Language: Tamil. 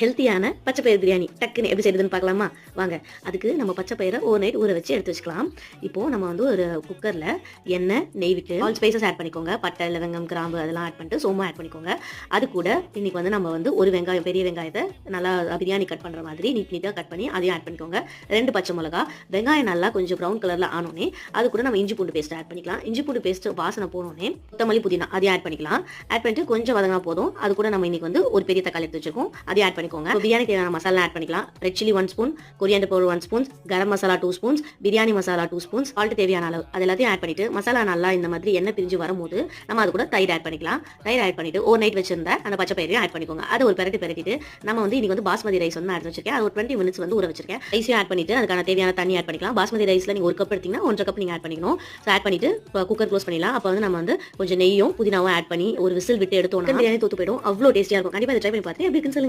ஹெல்த்தியான பச்சை பயிர் பிரியாணி டக்குன்னு எப்படி செய்யுதுன்னு பார்க்கலாமா? வாங்க அதுக்கு நம்ம பச்சை பயிரை ஓவர் நைட் ஊற வச்சு எடுத்து வச்சுக்கலாம். இப்போ நம்ம வந்து ஒரு குக்கரில் எண்ணெய் நெய் விட்டு ஆல் ஸ்பைசஸ் ஆட் பண்ணிக்கோங்க. பட்டை லவங்கம் கிராம்பு அதெல்லாம் ஆட் பண்ணிட்டு சோமா ஆட் பண்ணிக்கோங்க. அது கூட இன்னைக்கு வந்து நம்ம வந்து ஒரு வெங்காயம் பெரிய வெங்காயத்தை நல்லா பிரியாணி கட் பண்ணுற மாதிரி நீட் நீட்டாக கட் பண்ணி அதையும் ஆட் பண்ணிக்கோங்க. ரெண்டு பச்சை மிளகா வெங்காயம் நல்லா கொஞ்சம் ப்ரௌன் கலரில் ஆனோடனே அது கூட நம்ம இஞ்சி பூண்டு பேஸ்ட் ஆட் பண்ணிக்கலாம். இஞ்சி பூண்டு பேஸ்ட் வாசனை போனோடனே கொத்தமல்லி புதினா அதையும் ஆட் பண்ணிக்கலாம். ஆட் பண்ணிட்டு கொஞ்சம் வதங்கினா போதும். அது கூட நம்ம இன்னைக்கு வந்து ஒரு பெரிய தக்காளி எடுத்து வச்சிருக்கோம். அதையும் ஆட் பண்ணிக்கோங்க. பிரியாணி தேவையான மசாலா ஆட் பண்ணிக்கலாம். Red chilli one spoon coriander powder one spoons garam masala two spoons biryani masala two spoons salt தேவையான அளவு. அது எல்லாத்தையும் ஆட் பண்ணிட்டு மசாலா நல்லா இந்த மாதிரி எண்ணெய் பிரிஞ்சு வரும்போது நம்ம அது கூட தயிர் ஆட் பண்ணிக்கலாம். தயிர் ஆட் பண்ணிட்டு ஒரு நைட் வச்சிருந்த அந்த பச்சை பயிரையும் ஆட் பண்ணிக்கோங்க. அதை ஒரு பெரட்டி பெரட்டிட்டு நம்ம வந்து இன்னைக்கு வந்து பாஸ்மதி ரைஸ் வந்து ஆட் வச்சிருக்கேன். அது ஒரு டுவெண்ட்டி மினிட்ஸ் வந்து ஊற வச்சிருக்கேன். ரைஸையும் ஆட் பண்ணிட்டு அதுக்கான தேவையான தண்ணி ஆட் பண்ணிக்கலாம். பாஸ்மதி ரைஸ்ல நீங்க ஒரு கப் எடுத்தீங்கன்னா ஒன்றரை கப் நீங்க ஆட் பண்ணிக்கணும். ஸோ ஆட் பண்ணிட்டு குக்கர் க்ளோஸ் பண்ணிடலாம். அப்போ வந்து நம்ம வந்து கொஞ்சம் நெய்யும் புதினாவும் ஆட் பண்ணி ஒரு விசில் விட்டு எடுத்தோம்னா பிரியாணி தூத்து போயிடும். அவ்வளோ டேஸ்டியாக இருக்கும். கண்டிப்பாக ட்ரை பண்ணி பார்த்து எப்படி இருக்குன்னு சொல்லுங்க.